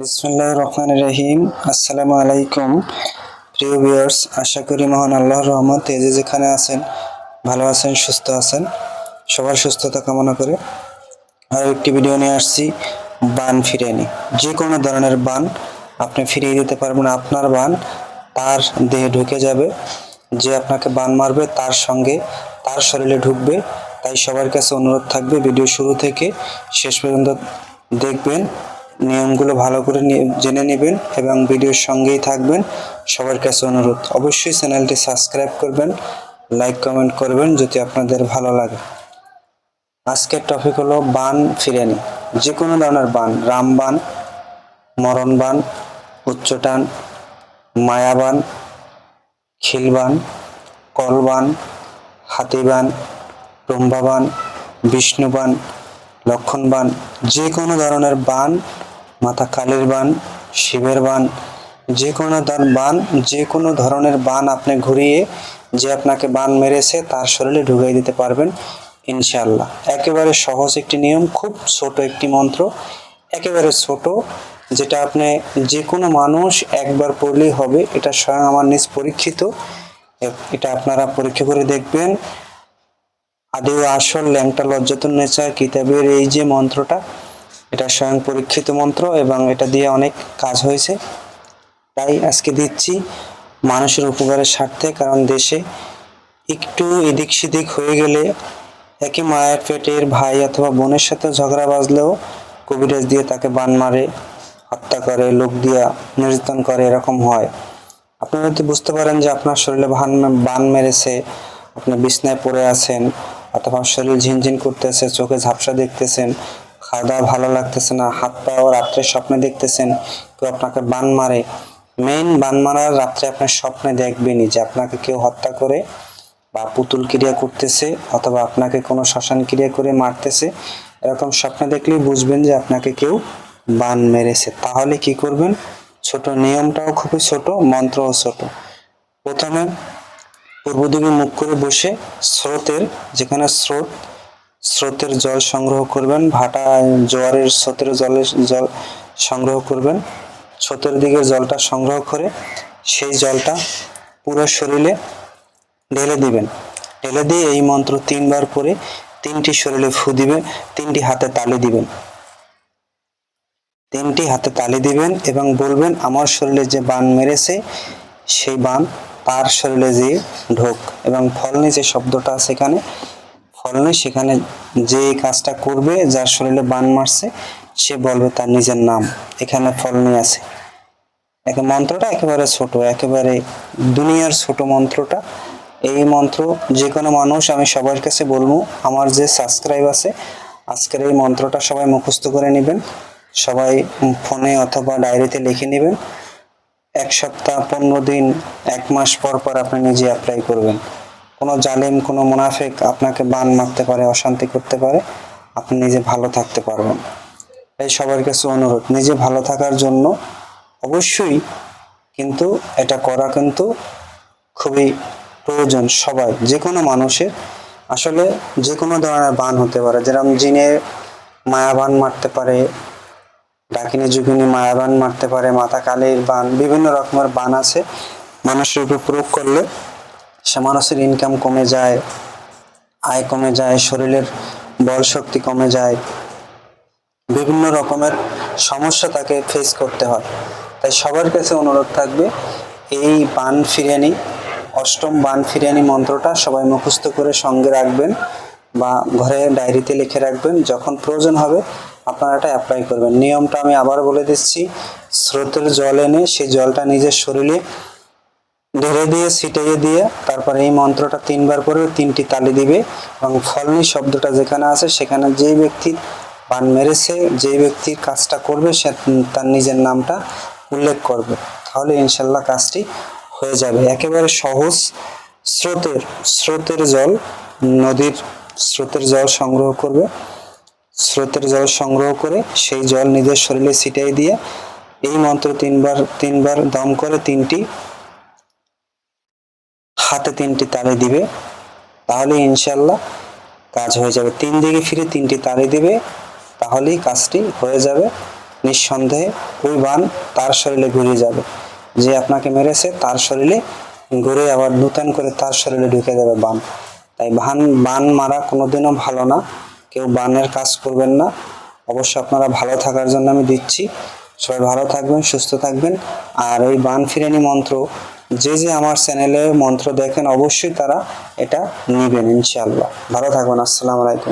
বিসমুল্লাহ রহমান রহিম। আসসালামু আলাইকুম। প্রিয় ভিউয়ার্স, আশা করি মহান আল্লাহর রহমতে যে যেখানে আছেন, ভালো আছেন, সুস্থ আছেন, সবার সুস্থতা কামনা করে আর একটি ভিডিও নিয়ে আসছি, বান ফিরিয়ে যে কোনো ধরনের বান আপনি ফিরিয়ে দিতে পারবেন আপনার বান তার দেহে ঢুকে যাবে, যে আপনাকে বান মারবে তার সঙ্গে তার শরীরে ঢুকবে। তাই সবার কাছে অনুরোধ থাকবে ভিডিও শুরু থেকে শেষ পর্যন্ত দেখবেন। নিয়মগুলো ভালো করে জেনে নেবেন এবং ভিডিওর সঙ্গেই থাকবেন। সবার কাছে অনুরোধ, অবশ্যই চ্যানেলটি সাবস্ক্রাইব করবেন, লাইক, কমেন্ট করবেন যদি আপনাদের ভালো লাগে। আজকের টপিক হলো বান ফিরানি। যে কোনো ধরনের বান রামবান মরণ বান উচ্চটান মায়াবান খিলবান কলবান হাতিবান টুম্বাবান বিষ্ণুবান লক্ষণবান যে কোনো ধরনের বান মাথা কালীর বান, শিবের বান, যে কোনো বান, যে কোনো ধরনের বান আপনি ঘুরিয়ে যে আপনাকে বান মেরেছে তার শরীরে ঢুকিয়ে দিতে পারবেন, ইনশাআল্লাহ। একেবারে সহজ একটি নিয়ম, খুব ছোট একটি মন্ত্র। একেবারে ছোট, যেটা আপনি যে কোনো মানুষ একবার পড়লেই হবে, এটা স্বয়ং আমার নিজ পরীক্ষিত। এটা আপনারা পরীক্ষা করে দেখবেন। আদেও আসল ল্যাংটা লজ্জাতুন নেচার কিতাবের এই যে মন্ত্রটা এটা স্বয়ং পরীক্ষিত মন্ত্র এবং এটা দিয়ে অনেক কাজ হয়েছে। তাই আজকে দিচ্ছি মানুষের উপকারের স্বার্থে, কারণ দেশে একটু এদিক সেদিক হয়ে গেলে একই মায়ের পেটের ভাই অথবা বোনের সাথে ঝগড়া বাজলেও কবিরাজ দিয়ে তাকে বান মারে, হত্যা করে, লোক দিয়া নির্যাতন করে, এরকম হয়। আপনি যদি বুঝতে পারেন যে আপনার শরীরে বান বান মেরেছে, আপনি বিছনায় পড়ে আছেন অথবা শরীর ঝিনঝিন করতেছে, চোখে ঝাপসা দেখতেছেন খাওয়া দাওয়া ভালো লাগতেছে না, হাত পাও রাত্রে স্বপ্নে দেখতেছেন, কেউ আপনাকে বান মারে। মেইন বান মারার রাত্রে আপনার স্বপ্নে দেখবেনই যে আপনাকে কেউ হত্যা করে বা পুতুল ক্রিয়া করতেছে অথবা আপনাকে কোনো শ্মশান ক্রিয়া করে মারতেছে, এরকম স্বপ্ন দেখলেই বুঝবেন যে আপনাকে কেউ বান মেরেছে। তাহলে কি করবেন? ছোট নিয়মটাও খুবই ছোট, মন্ত্রও ছোট। প্রথমে পূর্ব দিকে মুখ করে বসে স্রোতের, যেখানে স্রোত স্রোতের জল সংগ্রহ করবেন, ভাটা জোয়ারের স্রোতের জলের জল সংগ্রহ করবেন, স্রোতের দিকে জলটা সংগ্রহ করে সেই জলটা পুরো শরীরে ঢেলে দিবেন। ঢেলে দিয়ে এই মন্ত্র তিনবার করে তিনটি শরীরে ফু দিবেন, তিনটি হাতে তালি দিবেন। তিনটি হাতে তালি দিবেন এবং বলবেন, আমার শরীরে যে বান মেরেছে, সেই বান তার শরীরে যে ঢোক। এবং ফলনি যে শব্দটা আছে ফলনি সেখানে যে কাজটা করবে, যার শরীরে বান মারছে, সে বলবে তার নিজের নাম। এখানে ফলনি আছে। একে মন্ত্রটা একেবারে ছোট, একেবারে দুনিয়ার ছোট মন্ত্রটা। এই মন্ত্র যে কোনো মানুষ, আমি সবার কাছে বলব, আমার যে সাবস্ক্রাইব আছে, আজকের এই মন্ত্রটা সবাই মুখস্থ করে নেবেন। সবাই ফোনে অথবা ডায়েরিতে লিখে নেবেন। এক সপ্তাহ, পনেরো দিন, এক মাস পর পর আপনি নিজে অ্যাপ্লাই করবেন। কোনো জালিম, কোনো মুনাফেক আপনাকে বান মারতে পারে, অশান্তি করতে পারে, আপনি নিজে ভালো থাকতে পারবেন। এই সবার কাছে অনুরোধ, নিজে ভালো থাকার জন্য অবশ্যই কিন্তু এটা করা কিন্তু খুবই প্রয়োজন সবাই যে কোনো মানুষের। আসলে যে কোনো ধরনের বান হতে পারে, যেরকম জিনে মায়াবান মারতে পারে, ডাকিনি যুগিনী মায়াবান মারতে পারে মাথা কালির বান, বিভিন্ন রকমের বান আছে। মানুষের উপর প্রয়োগ করলে সে মানুষের ইনকাম কমে যায়, আয় কমে যায়, শরীরের বল শক্তি কমে যায়। বিভিন্ন রকমের সমস্যা তাকে ফেস করতে হয়। তাই সবার কাছে অনুরোধ থাকবে, এই বান ফিরিয়ানি, অষ্টম বান ফিরিয়ানি মন্ত্রটা সবাই মুখস্থ করে সঙ্গে রাখবেন বা ঘরে ডায়েরিতে লিখে রাখবেন। যখন প্রয়োজন হবে, আপনারা এটা অ্যাপ্লাই করবেন। নিয়মটা আমি আবার বলে দিচ্ছি, স্রোতের জল এনে সেই জলটা নিজের শরীরে ঢেলে দিয়ে ছিটাইয়ে দিয়ে, তারপরে এই মন্ত্রটা তিনবার করে তিনটি তালি দিবে এবং ফলনি শব্দটা যেখানে আছে সেখানে যেই ব্যক্তি বান মেরেছে, যেই ব্যক্তির কাজটা করবে, সে তার নিজের নামটা উল্লেখ করবে। তাহলে ইনশাল্লাহ কাজটি হয়ে যাবে। একেবারে সহজ স্রোতের স্রোতের জল, নদীর স্রোতের জল সংগ্রহ করবে। স্রোতের জল সংগ্রহ করে সেই জল নিজের শরীরে ছিটাই দিয়ে এই মন্ত্র তিনবার তিনবার দম করে তিনটি হাতে তিনটি তালি দিবে, তাহলে ইনশাল্লাহ কাজ হয়ে যাবে। তিন দিকে ফিরে তিনটি তালি দিবে, তাহলেই কাজটি হয়ে যাবে। নিঃসন্দেহে ওই বান তার শরীরে ঘুরে যাবে। যে আপনাকে মেরেছে তার শরীরে ঘুরে আবার নূতন করে তার শরীরে ঢুকে যাবে বান। তাই বান বান মারা কোনোদিনও ভালো না। কেউ বানের কাজ করবেন না। অবশ্য আপনারা ভালো থাকার জন্য আমি দিচ্ছি। সবাই ভালো থাকবেন, সুস্থ থাকবেন। আর ওই বান ফিরেনি মন্ত্র যে যে আমার চ্যানেলে মন্ত্র দেখেন, অবশ্যই তারা এটা নেবেন, ইনশাআল্লাহ ভালো থাকবেন, আসসালামু আলাইকুম।